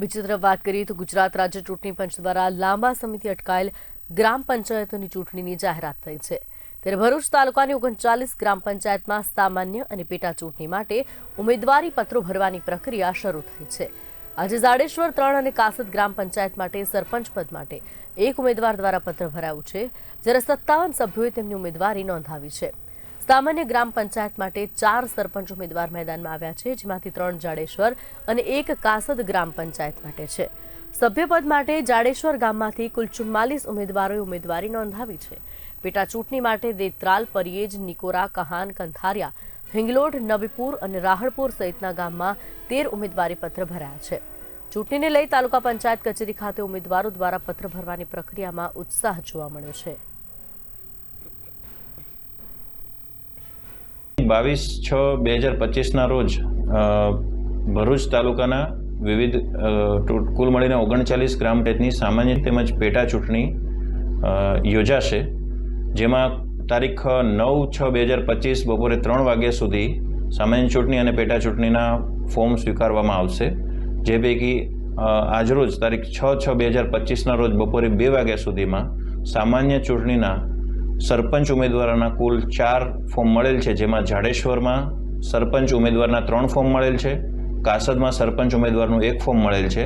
બીજી તરફ વાત કરીએ તો ગુજરાત રાજ્ય ચૂંટણી પંચ દ્વારા લાંબા સમયથી અટકાયેલ ગ્રામ પંચાયતોની ચૂંટણીની જાહેરાત થઈ છે. ત્યારે ભરૂચ તાલુકાની ઓગણચાલીસ ગ્રામ પંચાયતમાં સામાન્ય અને પેટા ચૂંટણી માટે ઉમેદવારી પત્રો ભરવાની પ્રક્રિયા શરૂ થઈ છે. આજે જાડેશ્વર ત્રણ અને કાસદ ગ્રામ પંચાયત માટે સરપંચ પદ માટે એક ઉમેદવાર દ્વારા પત્ર ભરાયું છે, જ્યારે સત્તાવન સભ્યોએ તેમની ઉમેદવારી નોંધાવી છે. સામાન્ય ગ્રામ પંચાયત માટે ચાર સરપંચ ઉમેદવાર મેદાનમાં આવ્યા છે, જેમાંથી ત્રણ જાડેશ્વર અને એક કાસદ ગ્રામ પંચાયત માટે છે. સભ્યપદ માટે જાડેશ્વર ગામમાંથી કુલ ચુમ્માલીસ ઉમેદવારોએ ઉમેદવારી નોંધાવી છે. પેટા ચૂંટણી માટે દેત્રાલ, પરિયેજ, નિકોરા, કહાન, કંથારિયા, હિંગલોટ નબીપુર અને રાહળપુર સહિતના ગામમાં તેર ઉમેદવારી પત્ર ભરાયા છે. ચૂંટણીને લઈ તાલુકા પંચાયત કચેરી ખાતે ઉમેદવારો દ્વારા પત્ર ભરવાની પ્રક્રિયામાં ઉત્સાહ જોવા મળ્યો છે. બાવીસ છ બે હજાર પચીસના રોજ ભરૂચ તાલુકાના વિવિધ કુલ મળીને ઓગણચાલીસ ગ્રામ પંચાયતની સામાન્ય તેમજ પેટા ચૂંટણી યોજાશે, જેમાં તારીખ નવ છ બે હજાર પચીસ બપોરે ત્રણ વાગ્યા સુધી સામાન્ય ચૂંટણી અને પેટા ચૂંટણીના ફોર્મ સ્વીકારવામાં આવશે. જે પૈકી આજરોજ તારીખ છ છ બે હજાર પચીસના રોજ બપોરે બે વાગ્યા સુધીમાં સામાન્ય ચૂંટણીના સરપંચ ઉમેદવારોના કુલ ચાર ફોર્મ મળેલ છે, જેમાં જાડેશ્વરમાં સરપંચ ઉમેદવારના ત્રણ ફોર્મ મળેલ છે, કાસદમાં સરપંચ ઉમેદવારનું એક ફોર્મ મળેલ છે.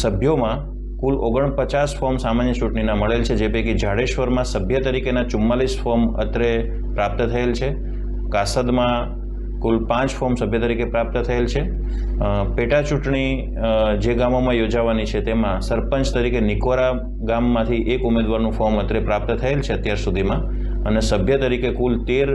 સભ્યોમાં કુલ ઓગણપચાસ ફોર્મ સામાન્ય ચૂંટણીના મળેલ છે, જે પૈકી જાડેશ્વરમાં સભ્ય તરીકેના ચુમ્માલીસ ફોર્મ અત્રે પ્રાપ્ત થયેલ છે. કાસદમાં કુલ પાંચ ફોર્મ સભ્ય તરીકે પ્રાપ્ત થયેલ છે. પેટા ચૂંટણી જે ગામોમાં યોજાવાની છે તેમાં સરપંચ તરીકે નિકોરા ગામમાંથી એક ઉમેદવારનું ફોર્મ અત્રે પ્રાપ્ત થયેલ છે અત્યાર સુધીમાં અને સભ્ય તરીકે કુલ તેર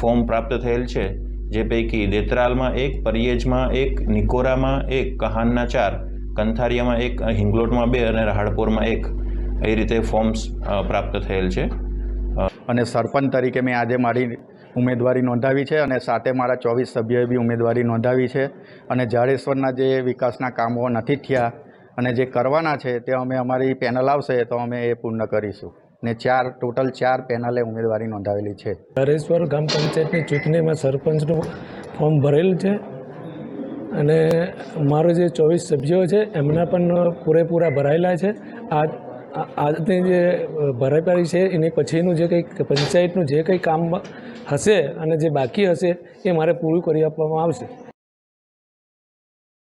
ફોર્મ પ્રાપ્ત થયેલ છે. જે પૈકી દેતરાલમાં એક, પરિયેજમાં એક, નિકોરામાં એક, કહાનના ચાર, કંથારિયામાં એક, હિંગલોટમાં બે અને રાહડપુરમાં એક. એ રીતે ફોર્મ્સ પ્રાપ્ત થયેલ છે. અને સરપંચ તરીકે મેં આજે મારી ઉમેદવારી નોંધાવી છે અને સાથે મારા ચોવીસ સભ્યોએ બી ઉમેદવારી નોંધાવી છે. અને જાડેશ્વરના જે વિકાસના કામો નથી થયા અને જે કરવાના છે તે અમે અમારી પેનલ આવશે તો અમે એ પૂર્ણ કરીશું. ને ચાર, ટોટલ ચાર પેનલે ઉમેદવારી નોંધાવેલી છે. હરેશ્વર ગ્રામ પંચાયતની ચૂંટણીમાં સરપંચનું ફોર્મ ભરેલ છે અને મારો જે ચોવીસ સભ્યો છે એમના પણ પૂરેપૂરા ભરાયેલા છે. આ- આજની જે ભરાઈપારી છે, એની પછીનું જે કંઈક પંચાયતનું જે કંઈ કામ હશે અને જે બાકી હશે, એ મારે પૂરું કરી આપવામાં આવશે.